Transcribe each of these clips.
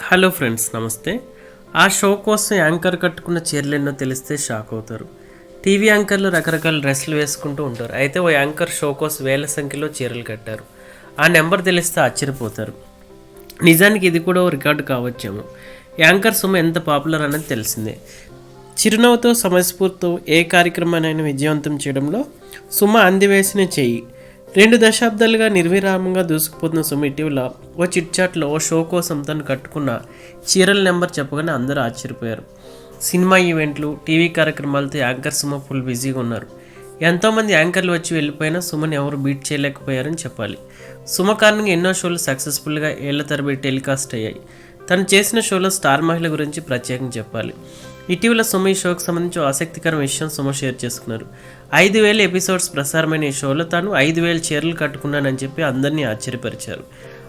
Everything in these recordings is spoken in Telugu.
హలో ఫ్రెండ్స్ నమస్తే. ఆ షో కోసం యాంకర్ కట్టుకున్న చీరలు ఎన్నో తెలిస్తే షాక్ అవుతారు. టీవీ యాంకర్లు రకరకాల డ్రెస్సులు వేసుకుంటూ ఉంటారు. అయితే ఓ యాంకర్ షో కోసం వేల సంఖ్యలో చీరలు కట్టారు. ఆ నెంబర్ తెలిస్తే ఆశ్చర్యపోతారు. నిజానికి ఇది కూడా ఓ రికార్డు కావచ్చేమో. యాంకర్ సుమ ఎంత పాపులర్ అనేది తెలిసిందే. చిరునవ్వుతో సమయస్ఫూర్తితో ఏ కార్యక్రమాన్ని విజయవంతం చేయడంలో సుమ అందివేసిన చెయ్యి రెండు దశాబ్దాలుగా నిర్విరామంగా దూసుకుపోతున్న సుమ ఇటీవల ఓ చిట్చాట్లో ఓ షో కోసం తను కట్టుకున్న చీరల నెంబర్ చెప్పగానే అందరూ ఆశ్చర్యపోయారు. సినిమా ఈవెంట్లు టీవీ కార్యక్రమాలతో యాంకర్ సుమ ఫుల్ బిజీగా ఉన్నారు. ఎంతోమంది యాంకర్లు వచ్చి వెళ్ళిపోయినా సుమని ఎవరు బీట్ చేయలేకపోయారని చెప్పాలి. సుమ కారణంగా ఎన్నో షోలు సక్సెస్ఫుల్గా ఏళ్ళ తరబడి టెలికాస్ట్ అయ్యాయి. తను చేసిన షోలో స్టార్ మహిళ గురించి ప్రత్యేకంగా చెప్పాలి. ఇటీవల సుమ ఈ షోకి సంబంధించి ఆసక్తికర విషయం సుమ షేర్ చేసుకున్నారు. ఐదు వేల ఎపిసోడ్స్ ప్రసారమైన ఈ షోలో తాను ఐదు వేల చీరలు కట్టుకున్నానని చెప్పి అందరినీ ఆశ్చర్యపరిచారు.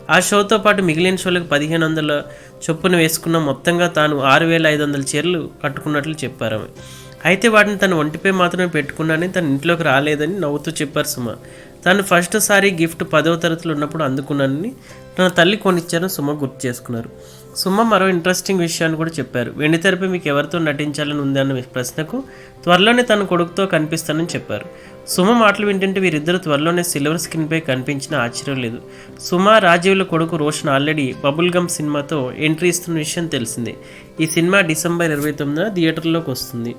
ఆ షోతో పాటు మిగిలిన షోలకు పదిహేను వందల చొప్పున వేసుకున్న మొత్తంగా తాను ఆరు వేల ఐదు వందల చీరలు కట్టుకున్నట్లు చెప్పారు ఆమె. అయితే వాటిని తన ఒంటిపై మాత్రమే పెట్టుకున్నానని తన ఇంట్లోకి రాలేదని నవ్వుతూ చెప్పారు సుమ. తాను ఫస్ట్ సారి గిఫ్ట్ పదవ తరగతిలో ఉన్నప్పుడు అందుకున్నానని తన తల్లి కొనిచ్చారని సుమ గుర్తు చేసుకున్నారు. సుమ మరో ఇంట్రెస్టింగ్ విషయాన్ని కూడా చెప్పారు. వెండితెరపై మీకు ఎవరితో నటించాలని ఉంది అన్న ప్రశ్నకు త్వరలోనే తన కొడుకుతో కనిపిస్తానని చెప్పారు. సుమ మాటలు వింటుంటే వీరిద్దరు త్వరలోనే సిల్వర్ స్క్రీన్పై కనిపించిన ఆశ్చర్యం లేదు. సుమ రాజీవ్ల కొడుకు రోషన్ ఆల్రెడీ బబుల్ గమ్ సినిమాతో ఎంట్రీ ఇస్తున్న విషయం తెలిసిందే. ఈ సినిమా డిసెంబర్ ఇరవై తొమ్మిదిన థియేటర్లోకి వస్తుంది.